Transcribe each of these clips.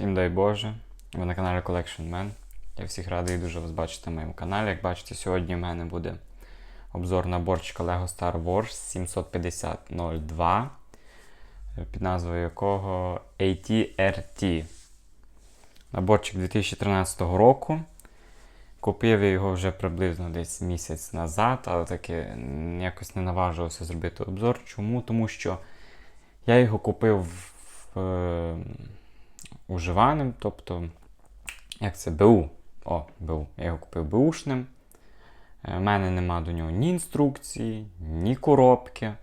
Всім дай Боже, ви на каналі Collection Man. Я всіх радий дуже вас бачити на моєму каналі. Як бачите, сьогодні в мене буде обзор наборчика LEGO Star Wars 75002, під назвою якого ATRT. Наборчик 2013 року. Купив я його вже приблизно десь місяць назад, але таки якось не наважувався зробити обзор. Чому? Тому що я його купив в, е, уживаним, тобто, як це БУ. О, БУ. Я його купив БУшним. У мене нема до нього ні інструкції, ні коробки.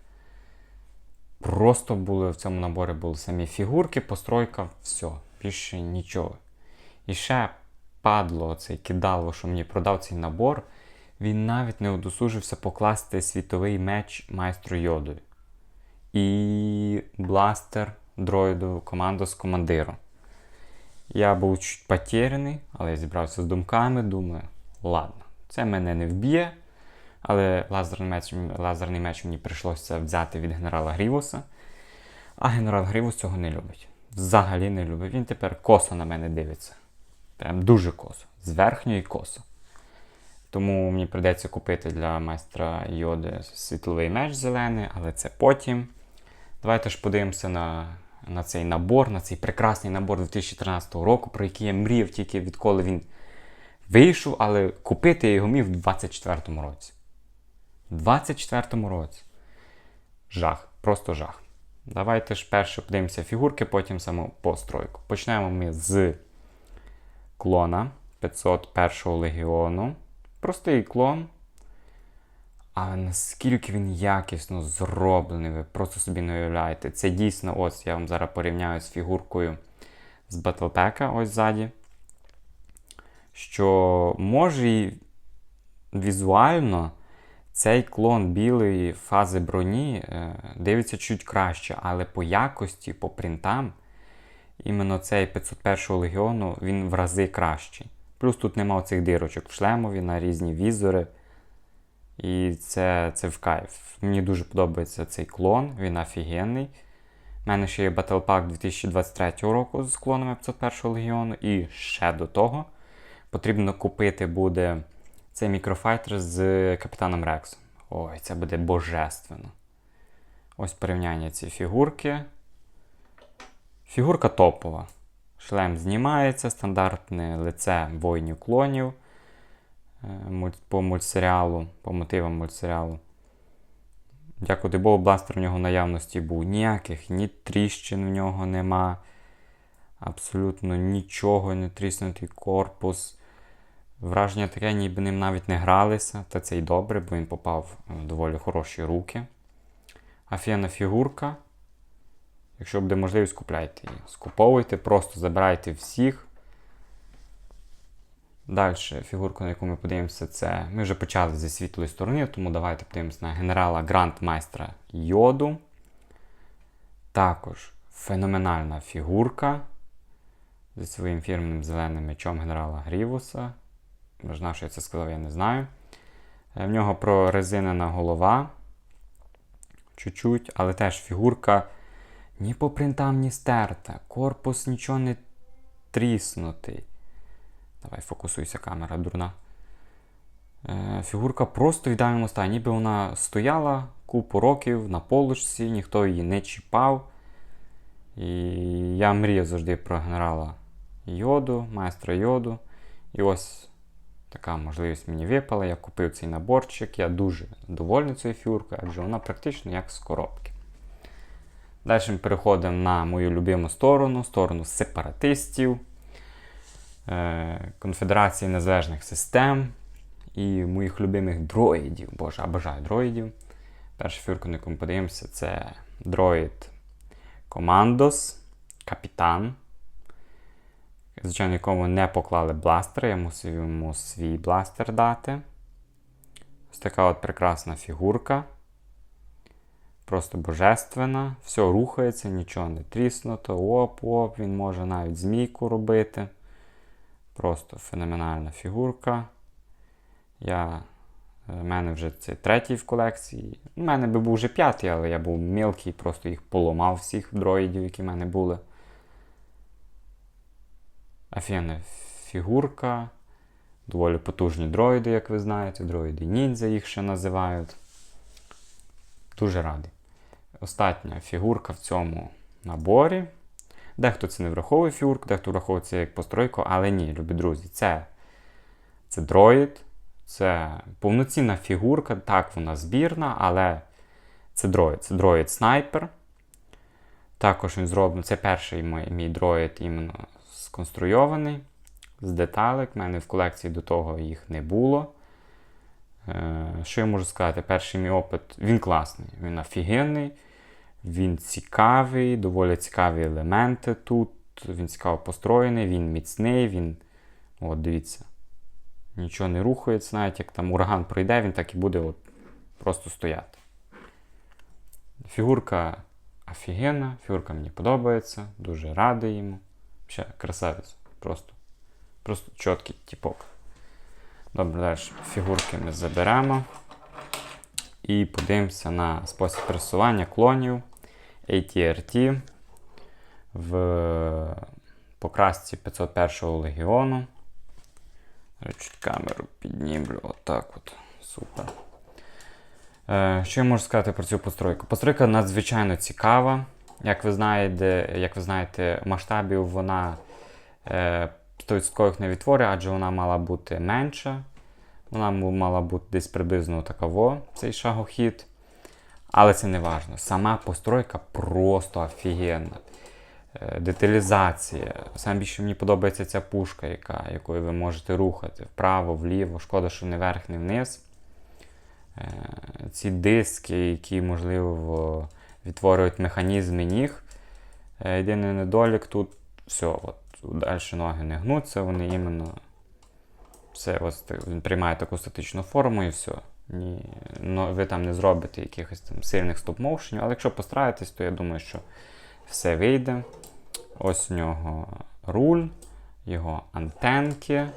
Просто були в цьому наборі були самі фігурки, постройка, все, більше нічого. І ще падло цей кидало, що мені продав цей набор. Він навіть не удосужився покласти світовий меч майстру Йодою. І бластер дроїду команду з командиром. Я був чуть потеряний, але я зібрався з думками, думаю, ладно, це мене не вб'є. Але лазерний меч, лазерний меч мені прийшлося взяти від генерала Грівуса. А генерал Грівус цього не любить. Взагалі не любить. Він тепер косо на мене дивиться. Прям дуже косо. З верхньої косо. Тому мені прийдеться купити для майстра Йоди світловий меч зелений, але це потім. Давайте ж подивимося на на цей набор, на цей прекрасний набор 2013 року, про який я мріяв тільки відколи він вийшов, але купити я його міг в 24-му році. В 24-му році. Жах, просто жах. Давайте ж перше подивимося фігурки, потім саму постройку. Почнемо ми з клона 501 легіону. Простий клон. Але наскільки він якісно зроблений, ви просто собі не уявляєте. Це дійсно, ось я вам зараз порівняю з фігуркою з Battlepack ось ззаді. Що може і візуально цей клон білої фази броні е, дивиться чуть краще, але по якості, по принтам, іменно цей 501 легіону він в рази кращий. Плюс тут нема оцих дирочок в шлемові на різні візори. І це це в кайф. Мені дуже подобається цей клон, він офігенний. У мене ще є Battle Pack 2023 року з клонами 501 легіону. І ще до того потрібно купити буде цей мікрофайтер з Капітаном Рексом. Ой, це буде божественно. Ось порівняння ці фігурки. Фігурка топова. Шлем знімається, стандартне лице воїнів клонів по мультсеріалу, по мотивам мультсеріалу. Дякувати Богу, бластер в нього наявності був. Ніяких, ні тріщин в нього нема. Абсолютно нічого, не тріснутий корпус. Враження таке, ніби ним навіть не гралися, та це й добре, бо він попав в доволі хороші руки. Афіна фігурка. Якщо буде можливість, купляйте її. Скуповуйте, просто забирайте всіх. Далі фігурку, на яку ми подивимося, це ми вже почали зі світлої сторони, тому давайте подивимося на генерала Грандмайстра Йоду. Також феноменальна фігурка зі своїм фірменним зеленим мечом генерала Грівуса. Можна, що я це сказав, я не знаю. Е, в нього прорезинена голова. Чуть-чуть, але теж фігурка ні по принтам, ні стерта. Корпус нічого не тріснутий. Давай, фокусуйся, камера дурна. Е, Фігурка просто в ідеальному стані, ніби вона стояла купу років на полочці, ніхто її не чіпав. І я мріяв завжди про генерала йоду, майстра йоду. І ось така можливість мені випала. Я купив цей наборчик. Я дуже довольний цією фігуркою, адже вона практично як з коробки. Далі ми переходимо на мою любиму сторону, сторону сепаратистів. Е, Конфедерації Незалежних систем і моїх любимих дроїдів. Боже, обожаю дроїдів. Перша фігурка, на яку подивимося, це дроїд Командос, Капітан. Звичайно, якому не поклали бластер, я мусив йому свій бластер дати. Ось така от прекрасна фігурка. Просто божественна. Все рухається, нічого не тріснуто. Оп-оп, він може навіть змійку робити. Просто феноменальна фігурка. Я, е, мене вже це третій в колекції. У мене би був вже п'ятий, але я був мілкий, просто їх поламав всіх дроїдів, які в мене були. офігенна фігурка. Доволі потужні дроїди, як ви знаєте. Дроїди ніндзя їх ще називають. Дуже радий. Остання фігурка в цьому наборі. Дехто це не враховує фігурку, дехто враховує це як постройку, але ні, любі друзі, це, це дроїд, це повноцінна фігурка. Так, вона збірна, але це дроїд. Це дроїд снайпер. Також він зроблений. Це перший мій, мій дроїд іменно сконструйований з деталек. У мене в колекції до того їх не було. Е, Що я можу сказати? Перший мій опит, він класний, він офігенний, він цікавий, доволі цікаві елементи тут. Він цікаво построєний, він міцний, він. От, дивіться. Нічого не рухається, навіть як там ураган пройде, він так і буде от просто стояти. Фігурка офігенна, фігурка мені подобається, дуже радий йому. Ще красавець. Просто. Просто чіткий типок. Добре, далі фігурки ми заберемо. І подивимося на спосіб пересування клонів ATRT в покрасці 501 легіону. Чуть камеру піднімлю. Отак от. Супер. Е, Що я можу сказати про цю постройку? Постройка надзвичайно цікава. Як ви знаєте, як ви знаєте, масштабів вона е, 100% не відтворює, адже вона мала бути менша. Вона мала бути десь приблизно такаво, цей шагохід. Але це не важливо. Сама постройка просто офігенна. Е, Деталізація. Саме більше мені подобається ця пушка, яка, якою ви можете рухати вправо, вліво. Шкода, що не вверх, не вниз. Е, Ці диски, які, можливо, відтворюють механізми ніг. Е, Єдиний недолік тут все. От, далі ноги не гнуться, вони іменно все, ось він приймає таку статичну форму і все. Ні, ну, ви там не зробите якихось там сильних стоп-моушенів, але якщо постараєтесь, то я думаю, що все вийде. Ось у нього руль, його антенки, е,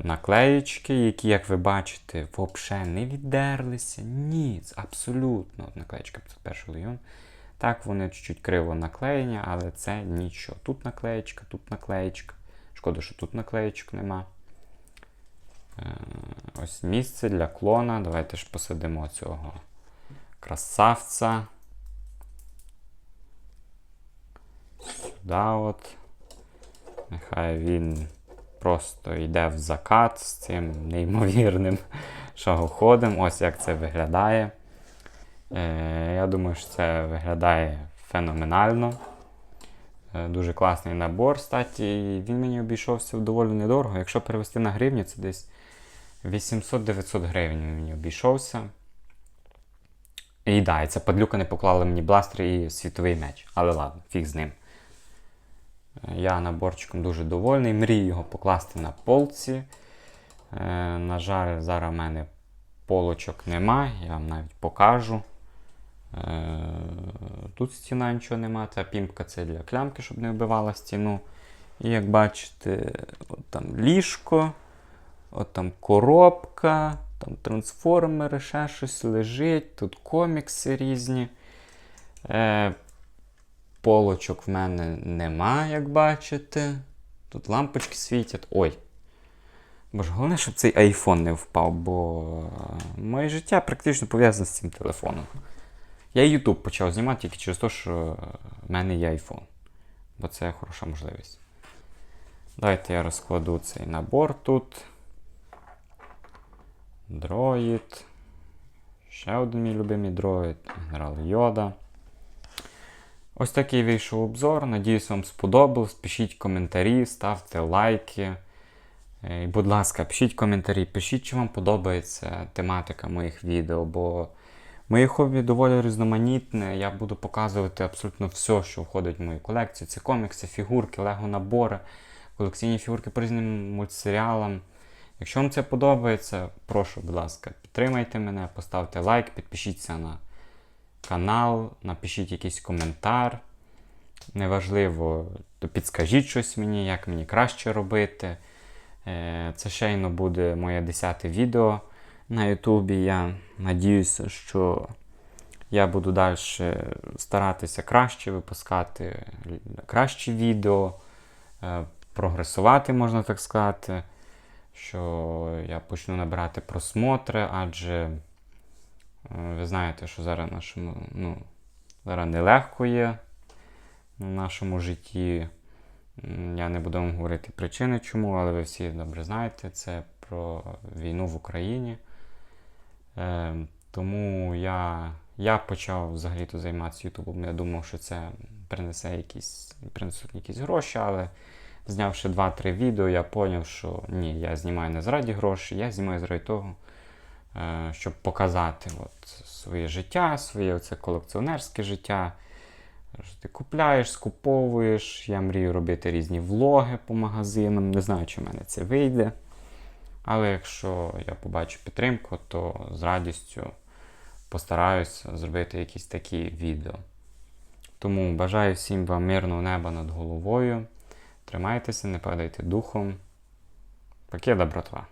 наклеєчки, які, як ви бачите, взагалі не віддерлися. Ні, абсолютно. От Наклеєчка 501 легіон. Так, вони чуть-чуть криво наклеєні, але це нічого. Тут наклеєчка, тут наклеєчка. Шкода, що тут наклеєчок нема. Е, Ось місце для клона. Давайте ж посадимо цього красавця. Сюди от. Нехай він просто йде в закат з цим неймовірним шагоходом. Ось як це виглядає. Е, Я думаю, що це виглядає феноменально. Е, Дуже класний набор. Статі, він мені обійшовся доволі недорого. Якщо перевести на гривню, це десь 800-900 гривень мені обійшовся. І да, і це падлюка не поклали мені бластер і світовий меч. Але ладно, фіг з ним. Е, Я наборчиком дуже довольний. Мрію його покласти на полці. Е, на жаль, зараз в мене полочок нема, я вам навіть покажу. Е, Тут стіна нічого нема, ця пімпка це для клямки, щоб не вбивала стіну. І як бачите, от там ліжко, от там коробка, там трансформери, ще щось лежить, тут комікси різні. Е, Полочок в мене нема, як бачите. Тут лампочки світять. Ой. Боже, головне, щоб цей айфон не впав, бо е, моє життя практично пов'язане з цим телефоном. Я YouTube почав знімати тільки через те, що в мене є iPhone. Бо це хороша можливість. Давайте я розкладу цей набор тут. Дроїд. Ще один мій любимий дроїд. Генерал Йода. Ось такий вийшов обзор. Надіюсь, вам сподобалось. Пишіть коментарі, ставте лайки. Е, І, будь ласка, пишіть коментарі, пишіть, чи вам подобається тематика моїх відео, бо моє хобі доволі різноманітне. Я буду показувати абсолютно все, що входить в мою колекцію. Це комікси, фігурки, лего-набори, колекційні фігурки по різним мультсеріалам. Якщо вам це подобається, прошу, будь ласка, підтримайте мене, поставте лайк, підпишіться на канал, напишіть якийсь коментар. Неважливо, підскажіть щось мені, як мені краще робити. Е, Це щойно буде моє 10 відео на Ютубі. Я надіюся, що я буду далі старатися краще випускати кращі відео. е, прогресувати, можна так сказати, що я почну набирати просмотри, адже е, ви знаєте, що зараз нашому, ну, зараз нелегко є в нашому житті. Я не буду вам говорити причини, чому, але ви всі добре знаєте це про війну в Україні. Е, тому я, я почав взагалі-то займатися Ютубом. Я думав, що це принесе якісь, принесуть якісь гроші, але знявши 2-3 відео, я зрозумів, що ні, я знімаю не заради грошей, я знімаю заради того, е, щоб показати от, своє життя, своє оце колекціонерське життя. Що ти купляєш, скуповуєш. Я мрію робити різні влоги по магазинам. Не знаю, чи в мене це вийде. Але якщо я побачу підтримку, то з радістю постараюся зробити якісь такі відео. Тому бажаю всім вам мирного неба над головою. Тримайтеся, не падайте духом. Покеда, братва!